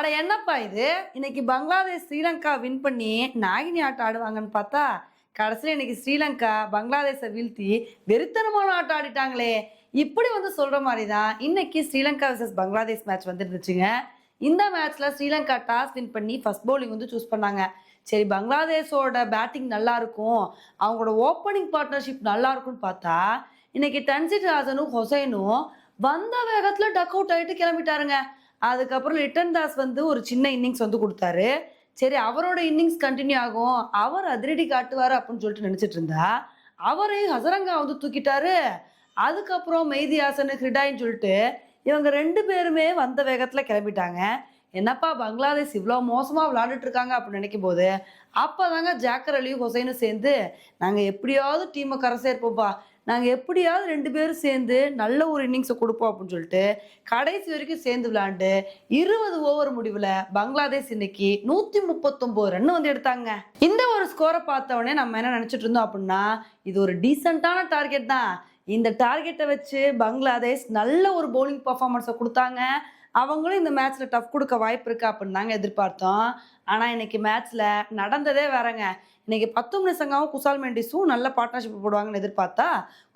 அட என்னப்பா இது? இன்னைக்கு பங்களாதேஷ் ஸ்ரீலங்கா வின் பண்ணி நாகினி ஆட்டம் ஆடுவாங்கன்னு பார்த்தா கடைசியில் இன்னைக்கு ஸ்ரீலங்கா பங்களாதேஷை வீழ்த்தி வெறித்தனமான ஆட்டம் ஆடிட்டாங்களே. இப்படி வந்து சொல்கிற மாதிரி தான் இன்னைக்கு ஸ்ரீலங்கா vs பங்களாதேஷ் மேட்ச் வந்துருந்துச்சுங்க. இந்த மேட்ச்சில் ஸ்ரீலங்கா டாஸ் வின் பண்ணி ஃபஸ்ட் பவுலிங் வந்து சூஸ் பண்ணாங்க. சரி பங்களாதேஷோட பேட்டிங் நல்லா இருக்கும். அவங்களோட ஓப்பனிங் பார்ட்னர்ஷிப் நல்லா இருக்கும்னு பார்த்தா இன்னைக்கு டன்சிட் ராஜனும் ஹொசைனும் வந்த வேகத்தில் டக் அவுட் ஆகிட்டு கிளம்பிட்டாருங்க. அதுக்கப்புறம் லிட்டன் தாஸ் வந்து ஒரு சின்ன இன்னிங்ஸ் வந்து கொடுத்தாரு. சரி அவரோட இன்னிங்ஸ் கண்டினியூ ஆகும். அவர் அதிரடி காட்டுவார் அப்படின்னு சொல்லிட்டு நினச்சிட்டு இருந்தா அவரை ஹசரங்கா வந்து தூக்கிட்டாரு. அதுக்கப்புறம் மெய்தி ஹாசன் சொல்லிட்டு இவங்க ரெண்டு பேருமே வந்த வேகத்தில் கிளம்பிட்டாங்க. என்னப்பா பங்களாதேஷ் இவ்வளோ மோசமாக விளாண்டுட்டு இருக்காங்க அப்படின்னு நினைக்கும் போது அப்போ தாங்க ஜாக்கர் அலியும் ஹுசைனும் சேர்ந்து நாங்கள் எப்படியாவது டீமை கரை சேர்ப்போம்ப்பா. நாங்கள் எப்படியாவது ரெண்டு பேரும் சேர்ந்து நல்ல ஒரு இன்னிங்ஸை கொடுப்போம் அப்படின்னு சொல்லிட்டு கடைசி வரைக்கும் சேர்ந்து விளாண்டு இருபது ஓவர் முடிவில் பங்களாதேஷ் இன்னைக்கு நூற்றி முப்பத்தொம்போது ரன் வந்து எடுத்தாங்க. இந்த ஒரு ஸ்கோரை பார்த்தவொடனே நம்ம என்ன நினச்சிட்டு இருந்தோம் அப்படின்னா இது ஒரு டீசெண்டான டார்கெட் தான். இந்த டார்கெட்டை வச்சு பங்களாதேஷ் நல்ல ஒரு பவுலிங் பர்ஃபார்மன்ஸை கொடுத்தாங்க. அவங்களும் இந்த மேட்ச்சில் டஃப் கொடுக்க வாய்ப்பு இருக்கு அப்படின்னு தாங்க எதிர்பார்த்தோம். ஆனால் இன்னைக்கு மேட்ச்சில் நடந்ததே வேறங்க. இன்னைக்கு பத்து நிமிஷங்காவும் குசால் மெண்டிஸும் நல்ல பார்ட்னர்ஷிப் போடுவாங்கன்னு எதிர்பார்த்தா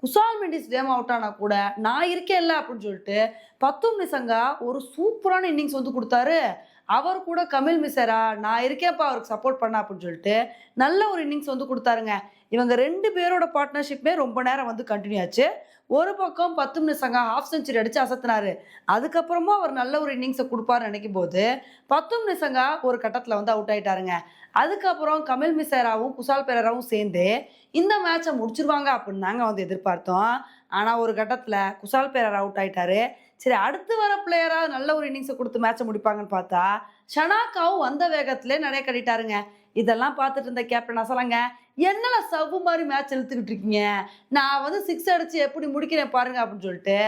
குசால் மெண்டிஸ் கேம் அவுட் ஆனா கூட நான் இருக்கேன்ல அப்படின்னு சொல்லிட்டு பத்து நிமிஷங்கா ஒரு சூப்பரான இன்னிங்ஸ் வந்து கொடுத்தாரு. அவர் கூட கமில் மிசரா நான் இருக்கேன்ப்பா அவருக்கு சப்போர்ட் பண்ண அப்படின்னு சொல்லிட்டு நல்ல ஒரு இன்னிங்ஸ் வந்து கொடுத்தாருங்க. இவங்க ரெண்டு பேரோட பார்ட்னர்ஷிப்மே ரொம்ப நேரம் வந்து கண்டினியூ ஆச்சு. ஒரு பக்கம் பத்து நிமிஷங்க ஹாஃப் செஞ்சுரி அடித்து அசத்தினாரு. அதுக்கப்புறமா அவர் நல்ல ஒரு இன்னிங்ஸை கொடுப்பாருன்னு நினைக்கும் போது பத்து நிமிஷங்க ஒரு கட்டத்தில் வந்து அவுட் ஆயிட்டாருங்க. அதுக்கப்புறம் கமில் மிசேராவும் குசால் பெரராவும் சேர்ந்து இந்த மேட்சை முடிச்சிருவாங்க அப்படின்னு நாங்கள் வந்து எதிர்பார்த்தோம். ஆனால் ஒரு கட்டத்தில் குசால் பேரர் அவுட் ஆயிட்டாரு. சரி அடுத்து வர பிளேயராக நல்ல ஒரு இன்னிங்ஸை கொடுத்து மேட்சை முடிப்பாங்கன்னு பார்த்தா ஷனாக்காவும் வந்த வேகத்திலே நிறைய கட்டிட்டாருங்க. இதெல்லாம் பார்த்துட்டு இருந்த கேப்டன் அசலங்க என்னல சவ்வு மாதிரி மேட்ச் இழுத்துக்கிட்டு இருக்கீங்க? நான் வந்து சிக்ஸ் அடித்து எப்படி முடிக்கிறேன் பாருங்க அப்படின்னு சொல்லிட்டு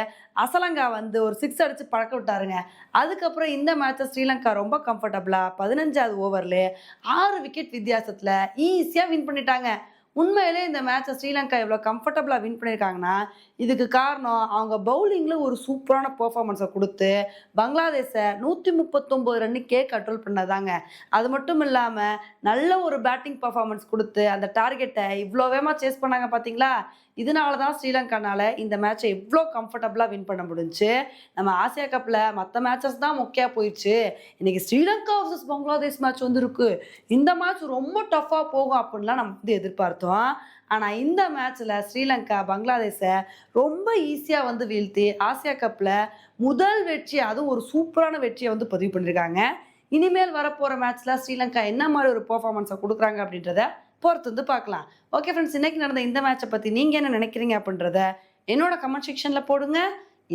அசலங்கா வந்து ஒரு சிக்ஸ் அடித்து பழக்க விட்டாருங்க. அதுக்கப்புறம் இந்த மேட்சை ஸ்ரீலங்கா ரொம்ப கம்ஃபர்டபுளாக பதினஞ்சாவது ஓவரில் ஆறு விக்கெட் வித்தியாசத்தில் ஈஸியாக வின் பண்ணிட்டாங்க. உண்மையிலே இந்த மேட்சை ஸ்ரீலங்கா இவ்வளோ கம்ஃபர்டபுளாக வின் பண்ணியிருக்காங்கன்னா இதுக்கு காரணம் அவங்க பவுலிங்கில் ஒரு சூப்பரான பர்ஃபார்மன்ஸை கொடுத்து பங்களாதேஷை நூற்றி முப்பத்தொம்போது ரன்னுக்கே கண்ட்ரோல் பண்ணதாங்க. அது மட்டும் இல்லாமல் நல்ல ஒரு பேட்டிங் பர்ஃபார்மன்ஸ் கொடுத்து அந்த டார்கெட்டை இவ்வளோ வேகமாக சேஸ் பண்ணாங்க பார்த்தீங்களா இதனால தான் ஸ்ரீலங்கானால் இந்த மேட்சை இவ்வளோ கம்ஃபர்டபுளாக வின் பண்ண முடிஞ்சுச்சு நம்ம ஆசியா கப்பில் மற்ற மேட்சஸ் தான் முக்கியாக போயிடுச்சு. இன்றைக்கி ஸ்ரீலங்கா வர்சஸ் பங்களாதேஷ் மேட்ச் வந்துருக்கு. இந்த மேட்ச் ரொம்ப டஃப்பாக போகும் அப்படின்லாம் நம்ம வந்து எதிர்பார்த்தோம். ஆனால் இந்த மேட்ச்சில் ஸ்ரீலங்கா பங்களாதேஷை ரொம்ப ஈஸியாக வந்து வீழ்த்தி ஆசியா கப்பில் முதல் வெற்றி அதுவும் ஒரு சூப்பரான வெற்றியை வந்து பதிவு பண்ணியிருக்காங்க இனிமேல் வரப்போகிற மேட்ச்சில் ஸ்ரீலங்கா என்ன மாதிரி ஒரு பெர்ஃபார்மன்ஸை கொடுக்குறாங்க அப்படின்றத பொறுத்து வந்து பார்க்கலாம். ஓகே ஃப்ரெண்ட்ஸ் இன்னைக்கு நடந்த இந்த மேட்சை பற்றி நீங்கள் என்ன நினைக்கிறீங்க அப்படின்றத என்னோட கமெண்ட் செக்ஷனில் போடுங்க.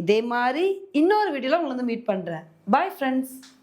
இதே மாதிரி இன்னொரு வீடியோவில் உங்களை வந்து மீட் பண்ணுறேன் பாய் ஃப்ரெண்ட்ஸ்